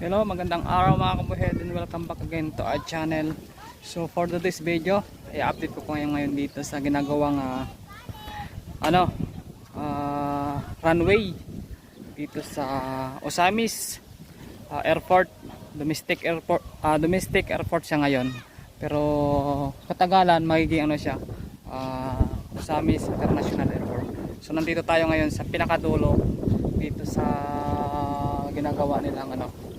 Hello, magandang araw mga kabuhed and welcome back again to our channel. So for today's video, i-update ko kayo ngayon dito sa ginagawang ah, ano, ah, runway dito sa Osamis ah, Airport, domestic airport, ah, domestic airport siya ngayon. Pero katagalan magiging ano siya, ah, Osamis International Airport. So nandito tayo ngayon sa pinakadulo dito sa ginagawa nilang ano,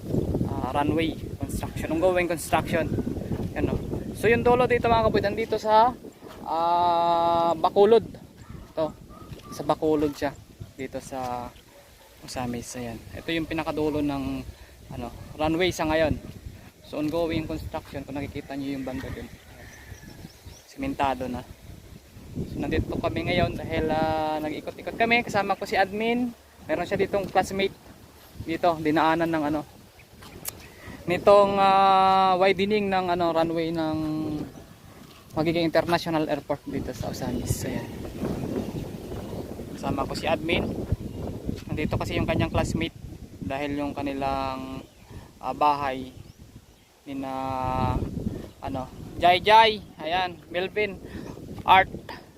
runway construction, ongoing construction. Yan o. So yung dulo dito mga kapatid, nandito sa ah, Bacolod. Ito, sa Bacolod siya. Dito sa Osamis. Ayan. Ito yung pinakadulo ng ano, runway sa ngayon. So ongoing construction, kung nakikita nyo yung banda dun. Simentado na. So nandito kami ngayon dahil ah, nag-ikot-ikot kami. Kasama ko si admin. Meron siya ditong classmate. Dito, dinaanan ng ano, nitong ah, widening ng ano runway ng magiging international airport dito sa Osamis. Ayan. Kasama ko si admin. Nandito kasi yung kanyang classmate dahil yung kanilang ah, bahay ni na ano Jai Jai ayan Melvin Art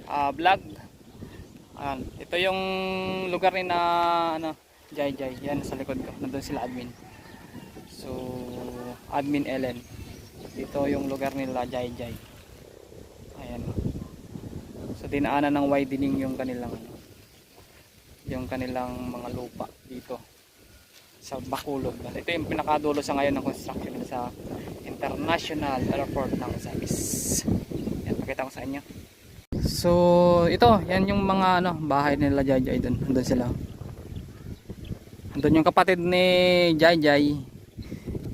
ah, Vlog ayan. ito yung lugar ni na ano Jai Jai yan sa likod ko nandun sila admin So, admin Ellen. Dito yung lugar nila, Jai Jai. Ayan. So, dinaanan ng widening yung kanilang yung kanilang mga lupa dito sa Bacolod. Ito yung pinakadulo sa ngayon ng construction sa International Airport ng Samis. Yan, pakita ko sa inyo. So, ito, yan yung mga ano, bahay nila Jai Jai doon. Doon sila. Doon yung kapatid ni Jai Jai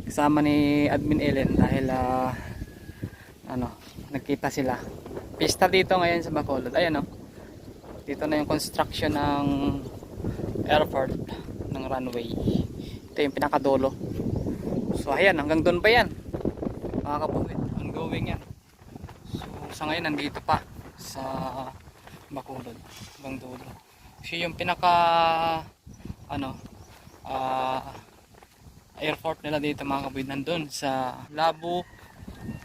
kasama ni Admin Ellen dahil ah, ano, nagkita sila. Pista dito ngayon sa Bacolod. Ayan oh. Dito na yung construction ng airport ng runway. Ito yung pinakadulo. So ayan, hanggang doon pa yan. Mga kapatid, ongoing yan. So sa ngayon nandito pa sa Bacolod hanggang dulo. So yung pinaka ano ah airport nila dito mga kabid nandun sa Labo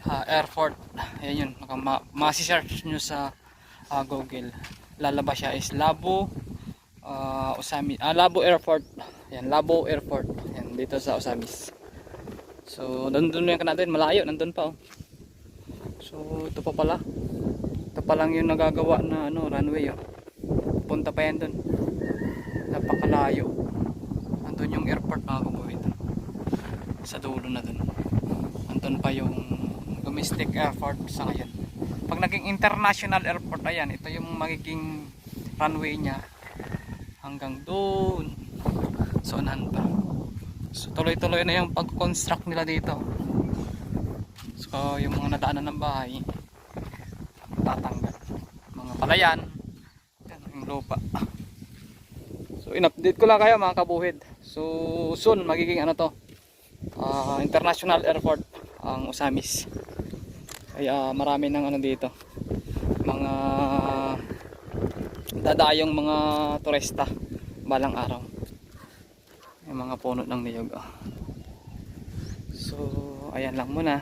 ah, Airport. Ayan yun ma masi-search nyo sa ah, Google. Lalabas siya is Labo ah, Osami ah, Labo Airport. Ayan Labo Airport. Ayan dito sa Osamis so nandun yung natin malayo nandun pa oh. so ito pa pala. Ito pa lang yung nagagawa na ano runway oh. punta pa yan dun. Napakalayo. Nandun yung airport mga kabawid sa dulo na dun. Andun pa yung domestic airport sa ngayon. Pag naging international airport ayan ito yung magiging runway nya hanggang doon so unahan pa. So tuloy tuloy na yung pag construct nila dito. So yung mga nadaanan ng bahay tatanggal. Mga palayan yan yung lupa. So in-update ko lang kayo mga kabuhid. So soon magiging ano to ah, international airport ang Osamis. Kaya marami ng ano dito. Mga dadayong mga turista balang araw. Yung mga puno ng niyog oh. so ayan lang muna.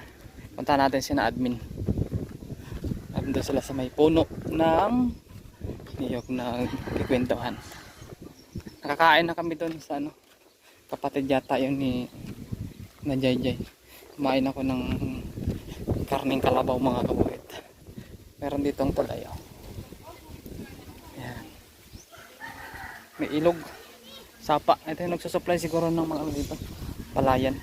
Punta natin si na admin. Nandun sila sa may puno ng niyog na kikwentuhan. Nakakain na kami doon sa ano kapatid yata yun ni na Jai Jai. Kumain ako ng karning kalabaw mga kabuhit. Meron ditong tulay. Oh. Yan. May ilog. Sapa. Ito yung nagsusupply siguro ng mga ano dito. Palayan.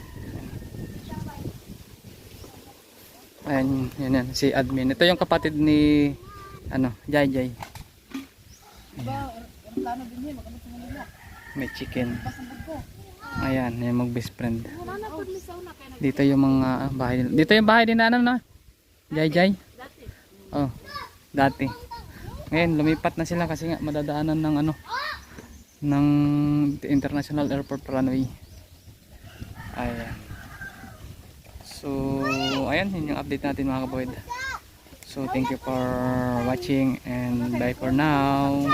Ayan, yan, yan, si admin. Ito yung kapatid ni ano, Jai Jai. Ayan. May chicken. Ayan, yan mag best friend. Dito yung mga ah, bahay. Dito yung bahay din na ano na. Jai Jai. Oh, dati. Ngayon lumipat na sila kasi nga madadaanan ng ano ng International Airport runway. Ayan. So, ayan yun yung update natin mga kaboyd. So, thank you for watching and bye for now.